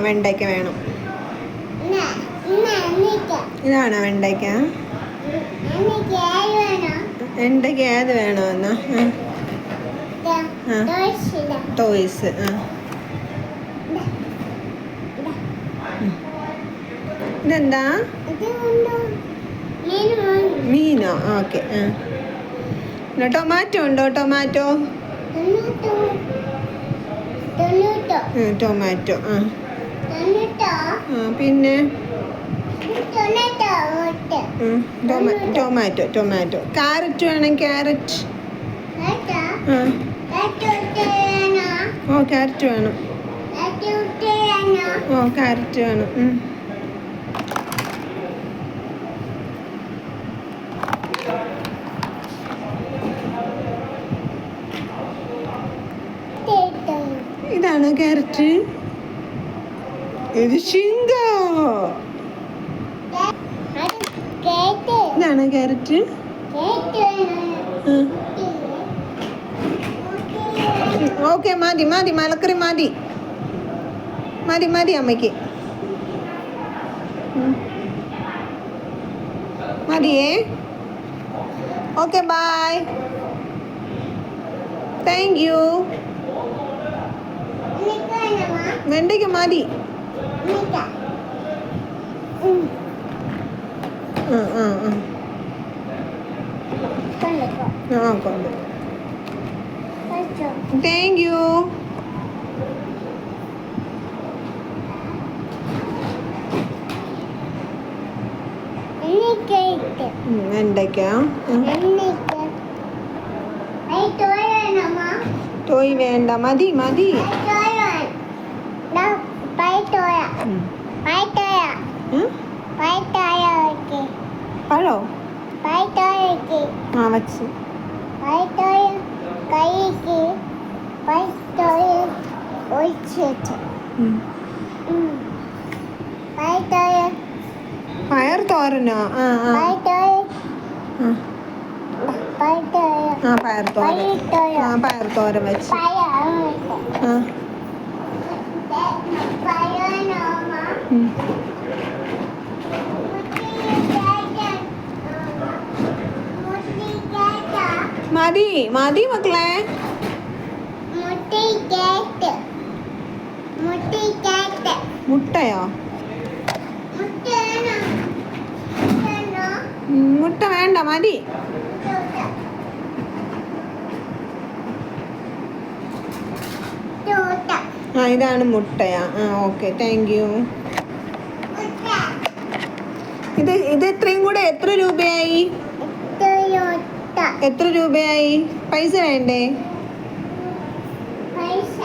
വെണ്ടയ്ക്ക വേണം? ഇതാണ് വെണ്ടയ്ക്ക? വെണ്ടയ്ക്ക ഏത് വേണോ എന്നാ? ടോയ്സ് ആ. ഇതെന്താ? മീനോ? ഓക്കെ ആ. ടൊമാറ്റോ ഉണ്ടോ? ടൊമാറ്റോ? ടൊമാറ്റോ ആ. പിന്നെ? Tomato tomato. ക്യാരറ്റ് വേണം ക്യാരറ്റ് ഓ ക്യാരറ്റ് വേണം. ഓ ക്യാരറ്റ് വേണം. ഇതാണ് ക്യാരറ്റ് ഇത് ശിങ്ക. ഇതാണ് ക്യാരറ്റ്? ഓക്കെ മതി മതി മലക്കറി മതി മതി മതി അമ്മയ്ക്ക്. മതിയേ ഓക്കെ ബായ്. Thank you. വെണ്ടയ്ക്ക് മതി ആ കൊണ്ട് താങ്ക് യു എന്തൊക്കെയാ ടോയ് വേണ്ട മതി മതി. പഴോ? ആ വച്ച്. പയർ തോരനോ? ആ ആ. ആ. പയർ തോരൻ. ആ പയർ തോരൻ വെച്ച്. ആ. മതി മതി മക്കളെ. മുട്ടയോ? മുട്ട വേണ്ട മതി. ആ ഇതാണ് മുട്ടയാ. ആ ഓക്കെ താങ്ക് യു. ഇത് ഇത് ഇത്രയും കൂടെ എത്ര രൂപയായി? എത്ര രൂപയായി? പൈസ വേണ്ടേ? പൈസ.